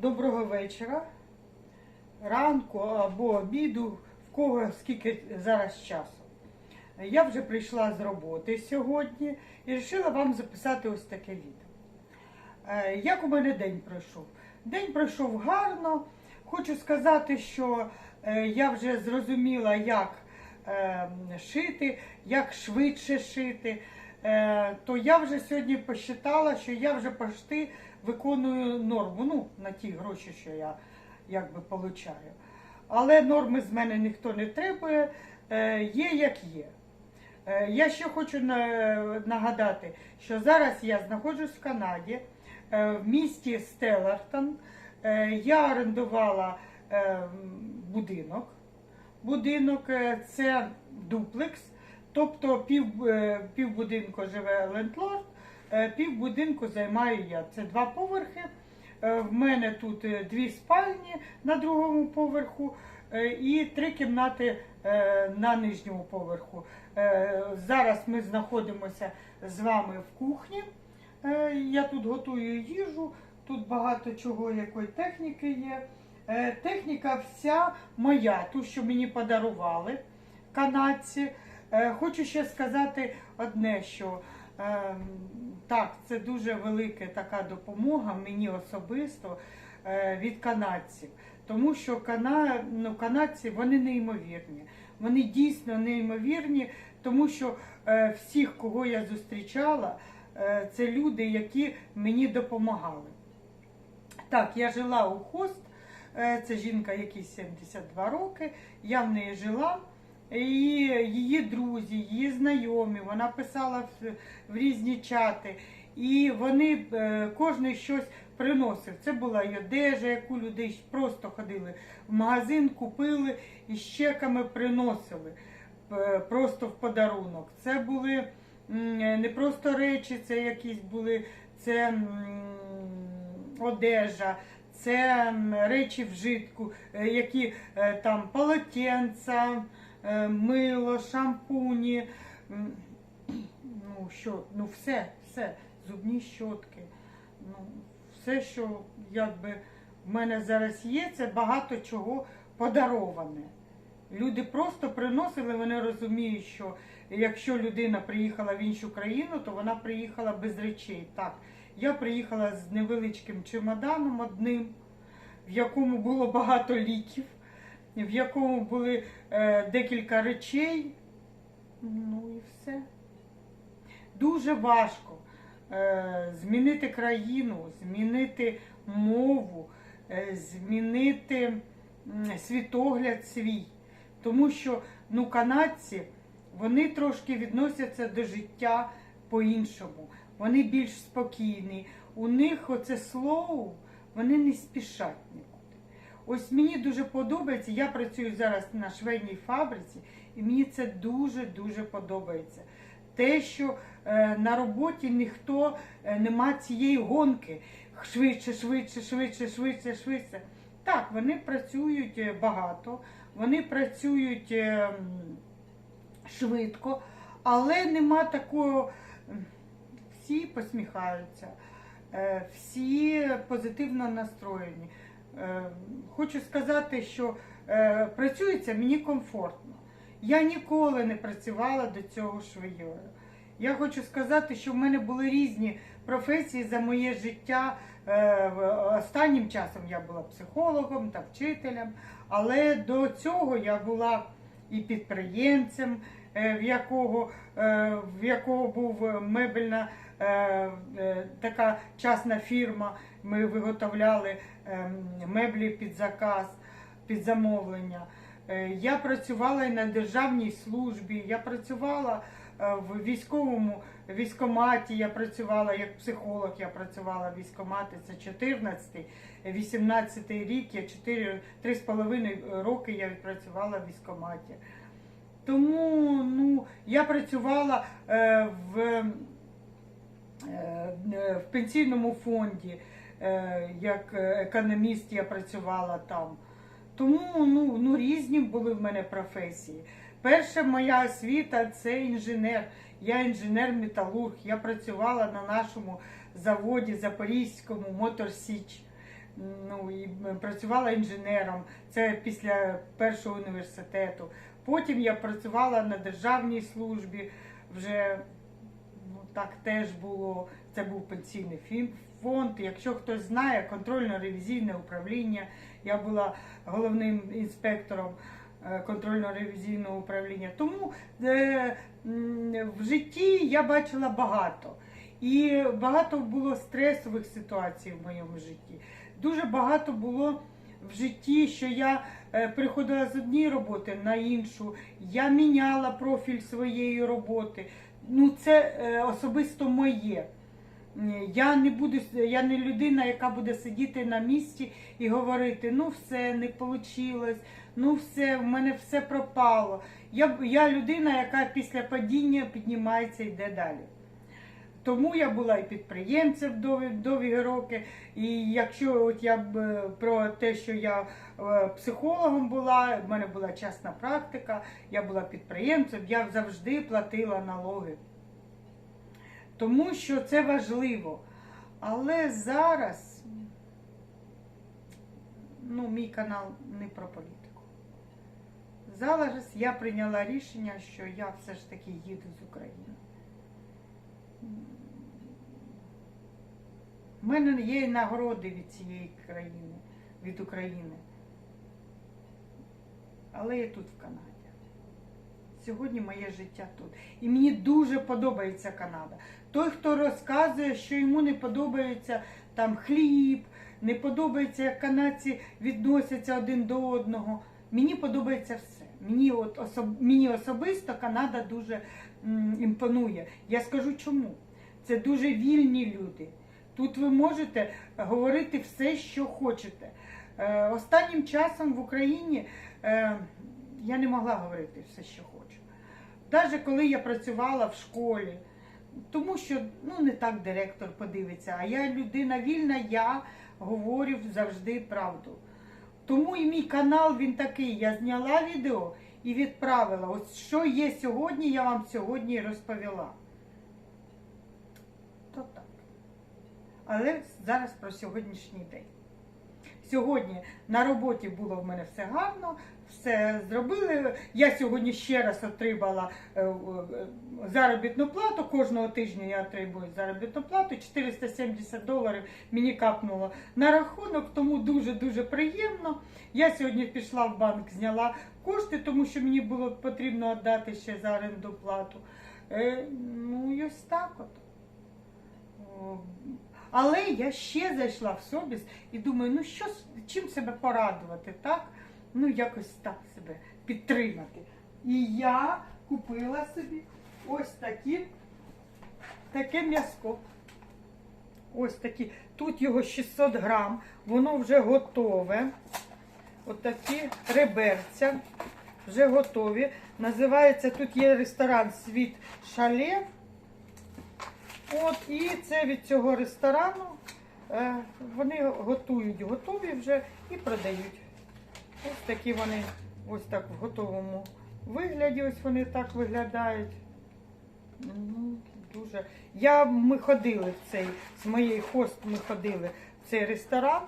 Доброго вечора, ранку або обіду, в кого скільки зараз часу. Я вже прийшла з роботи сьогодні і вирішила вам записати ось таке відео. Е, Як у мене день пройшов? День пройшов гарно. Хочу сказати, що е, я вже зрозуміла, як е, шити, як швидше шити. Е, То я вже сьогодні посчитала, що я вже почти виконую норму. Ну, на ті гроші, що я якби получаю. Але норми з мене ніхто не требує, е, є як є. Е, Я ще хочу нагадати, що зараз я знаходжусь в Канаді, в місті Стеллартон. Е, Я орендувала будинок. Будинок це дуплекс, тобто пів, е, пів будинку живе лендлорд, е, пів будинку займаю я. Це два поверхи. Е, В мене тут дві спальні на другому поверху і три кімнати на нижньому поверху. Зараз ми знаходимося з вами в кухні. Я тут готую їжу, тут багато чого, якої техніки є. Техніка вся моя, ту, що мені подарували канадці. Е, Хочу ще сказати одне, що е, так, це дуже велика така допомога мені особисто е, від канадців. Тому що ну, канадці вони неймовірні. Вони дійсно неймовірні, тому що е, всіх, кого я зустрічала, це люди, які мені допомагали. Так, я жила у хост. Це жінка, якій 72 роки. Я в неї жила. І її друзі, її знайомі, вона писала в, в різні чати. І вони е, кожен щось приносив. Це була і одежа, яку люди просто ходили в магазин, купили і з чеками приносили е, просто в подарунок. Це були не просто речі, це якісь були це одежа, це речі вжитку, е, які там полотенця, мило, шампуні. Ну, що, ну все, все, зубні щотки. Ну, все, що якби в мене зараз є, це багато чого подароване. Люди просто приносили, вони розуміють, що якщо людина приїхала в іншу країну, то вона приїхала без речей. Так, я приїхала з невеличким чемоданом одним, в якому було багато ліків, в якому були е, декілька речей. Ну і все. Дуже важко е, змінити країну, змінити мову, е, змінити світогляд свій. Тому що ну, канадці вони трошки відносяться до життя по-іншому. Вони більш спокійні. У них оце слово, вони не спішать. Ось мені дуже подобається. Я працюю зараз на швейній фабриці, і мені це дуже-дуже подобається. Те, що е, на роботі ніхто е, нема цієї гонки. Швидше, швидше, швидше, швидше, швидше. Так, вони працюють е, багато, вони працюють швидко, але нема такого. Всі посміхаються, всі позитивно настроєні. Е, Хочу сказати, що е, працюється мені комфортно. Я ніколи не працювала до цього швеєю. Я хочу сказати, що в мене були різні професії за моє життя. Е, Останнім часом я була психологом та вчителем, але до цього я була і підприємцем, в якого, в якого був мебельна така частна фірма. Ми виготовляли е, меблі під заказ, під замовлення. Е, Я працювала і на державній службі, я працювала е, в військовому військоматі, я працювала як психолог, я працювала в військоматі, це 14 18 рік, я 4, 3,5 роки я відпрацювала в військоматі. Тому ну, я працювала е, в, е, е, в пенсійному фонді, е, як економіст я працювала там. Тому ну, ну, різні були в мене професії. Перша моя освіта це інженер. Я інженер-металург. Я працювала на нашому заводі Запорізькому Мотор Січ. ну, і працювала інженером. Це після першого університету. Потім я працювала на державній службі. Вже так теж було. Це був пенсійний фонд. Якщо хтось знає, контрольно-ревізійне управління. Я була головним інспектором е, контрольно-ревізійного управління. Тому е, в житті я бачила багато. І багато було стресових ситуацій в моєму житті. Дуже багато було в житті, що я е, приходила з однієї роботи на іншу. Я міняла профіль своєї роботи. Ну, це е, особисто моє. Я не буду, я не людина, яка буде сидіти на місці і говорити, ну все, не вийшло, ну все, в мене все пропало. Я, я людина, яка після падіння піднімається і йде далі. Тому я була і підприємцем довгі, довгі роки. І якщо от я б е, про те, що я е, психологом була, в мене була частна практика, я була підприємцем, я завжди платила налоги. Тому що це важливо. Але зараз ну, мій канал не про політику. Зараз я прийняла рішення, що я все ж таки їду з України. У мене є нагороди від цієї країни, від України. Але я тут в Канаді. Сьогодні моє життя тут. І мені дуже подобається Канада. Той, хто розказує, що йому не подобається там хліб, не подобається, як канадці відносяться один до одного. Мені подобається все. Мені, от особ... мені особисто Канада дуже м, імпонує. Я скажу чому. Це дуже вільні люди. Тут ви можете говорити все, що хочете. Е, останнім часом в Україні е, я не могла говорити все, що хочу. Навіть коли я працювала в школі, тому що ну, не так директор подивиться, а я людина вільна, я говорю завжди правду. Тому і мій канал він такий. Я зняла відео і відправила. Ось що є сьогодні, я вам сьогодні розповіла. То так. Але зараз про сьогоднішній день. Сьогодні на роботі було в мене все гарно, все зробили. Я сьогодні ще раз отримала е, е, заробітну плату. Кожного тижня я отримую заробітну плату. 470 доларів мені капнуло на рахунок, тому дуже-дуже приємно. Я сьогодні пішла в банк, зняла кошти, тому що мені було потрібно віддати ще за оренду плату. Е, Ну, і ось так от. Але я ще зайшла в Собіс і думаю, ну що чим себе порадувати, так? Ну, якось так себе підтримати. І я купила собі ось такі, таке м'яско. Ось такі. Тут його 600 грам, воно вже готове. Отакі реберця вже готові. Називається, тут є ресторан Світ Шале. От, і це від цього ресторану. Е, вони готують готові вже і продають. Ось такі вони, ось так в готовому вигляді, ось вони так виглядають. Ну, дуже. Я, ми ходили в цей, з моєю хост ми ходили в цей ресторан.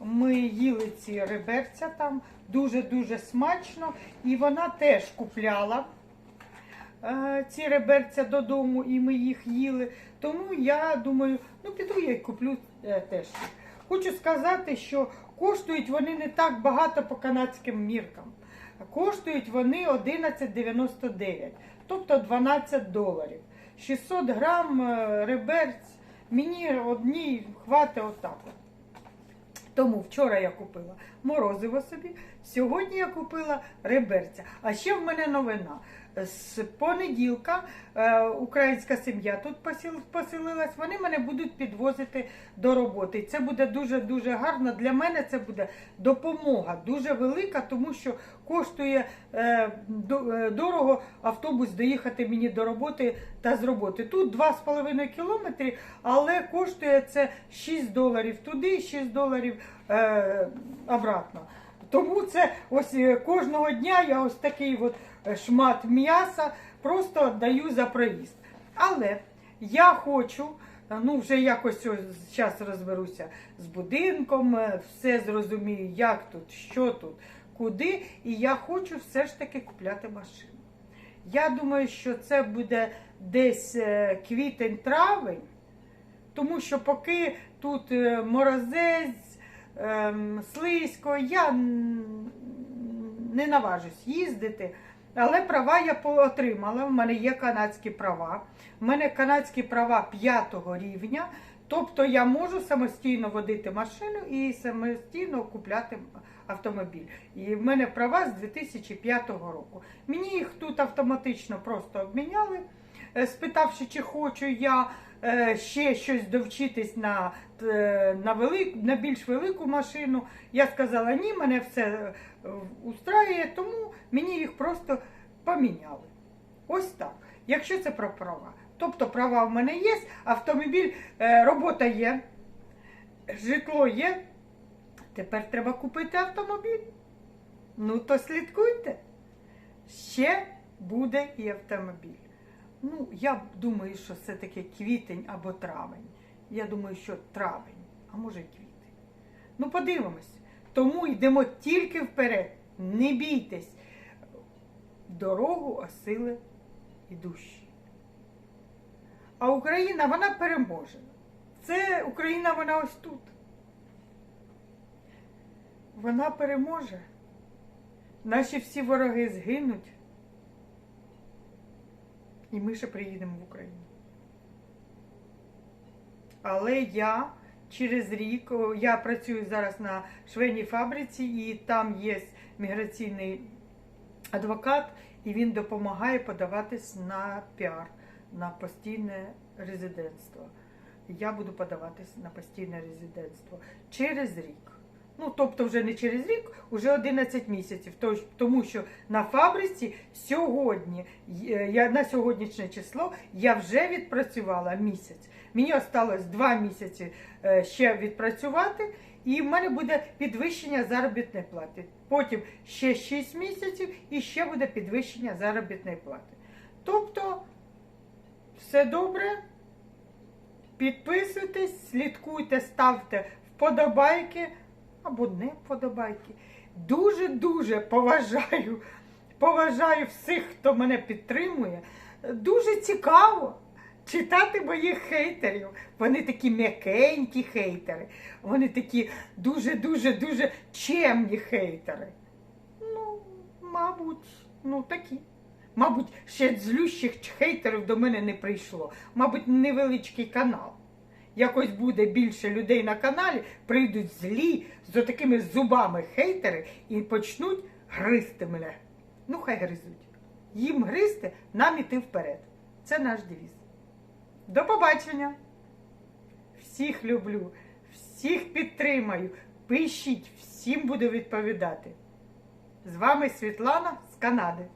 Ми їли ці реберця там, дуже-дуже смачно. І вона теж купляла ці реберця додому, і ми їх їли. Тому я думаю, ну піду я й куплю е, теж. Хочу сказати, що коштують вони не так багато по канадським міркам. Коштують вони 11,99, тобто 12 доларів. 600 грам е, реберць мені одній хватить отак. Тому вчора я купила морозиво собі, сьогодні я купила реберця. А ще в мене новина. З понеділка е, українська сім'я тут поселилась, вони мене будуть підвозити до роботи. І це буде дуже-дуже гарно. Для мене це буде допомога дуже велика, тому що коштує е, е, дорого автобус доїхати мені до роботи та з роботи. Тут 2,5 кілометри, але коштує це 6 доларів туди, 6 доларів обратно. Тому це ось кожного дня я ось такий от шмат м'яса просто даю за проїзд. Але я хочу Ну, вже якось зараз розберуся з будинком, е, все зрозумію, як тут, що тут, куди. І я хочу все ж таки купляти машину. Я думаю, що це буде десь е, квітень-травень, тому що поки тут е, морозець, ем, слизько, я не наважусь їздити. Але права я отримала. У мене є канадські права. У мене канадські права п'ятого рівня. Тобто я можу самостійно водити машину і самостійно купляти автомобіль. І в мене права з 2005 року. Мені їх тут автоматично просто обміняли, спитавши, чи хочу я е, ще щось довчитись на, е, на, велик, на більш велику машину. Я сказала, ні, мене все е, устраює, тому мені їх просто поміняли. Ось так. Якщо це про права. Тобто права в мене є, автомобіль, е, робота є, житло є. Тепер треба купити автомобіль. Ну, то слідкуйте. Ще буде і автомобіль. Ну, я думаю, що все-таки квітень або травень. Я думаю, що травень, а може й квітень. Ну, подивимось. Тому йдемо тільки вперед. Не бійтесь. Дорогу осили ідущі. А Україна, вона переможе. Це Україна, вона ось тут. Вона переможе. Наші всі вороги згинуть. І ми ще приїдемо в Україну. Але я через рік, я працюю зараз на швейній фабриці, і там є міграційний адвокат, і він допомагає подаватись на піар, на постійне резидентство. Я буду подаватись на постійне резидентство через рік. Ну, тобто вже не через рік, уже 11 місяців. Тому що на фабриці сьогодні, е, я на сьогоднішнє число я вже відпрацювала місяць. Мені осталось 2 місяці е, ще відпрацювати, і в мене буде підвищення заробітної плати. Потім ще 6 місяців і ще буде підвищення заробітної плати. Тобто, все добре. Підписуйтесь, слідкуйте, ставте вподобайки або не вподобайки. Дуже-дуже поважаю, поважаю всіх, хто мене підтримує. Дуже цікаво читати моїх хейтерів. Вони такі м'якенькі хейтери. Вони такі дуже-дуже дуже чемні хейтери. Ну, мабуть, ну такі. Мабуть, ще злющих хейтерів до мене не прийшло. Мабуть, невеличкий канал. Якось буде більше людей на каналі, прийдуть злі з такими зубами хейтери і почнуть гризти мене. Ну, хай гризуть. Їм гризти, нам іти вперед. Це наш девіз. До побачення! Всіх люблю, всіх підтримаю. Пишіть, всім буду відповідати. З вами Світлана з Канади.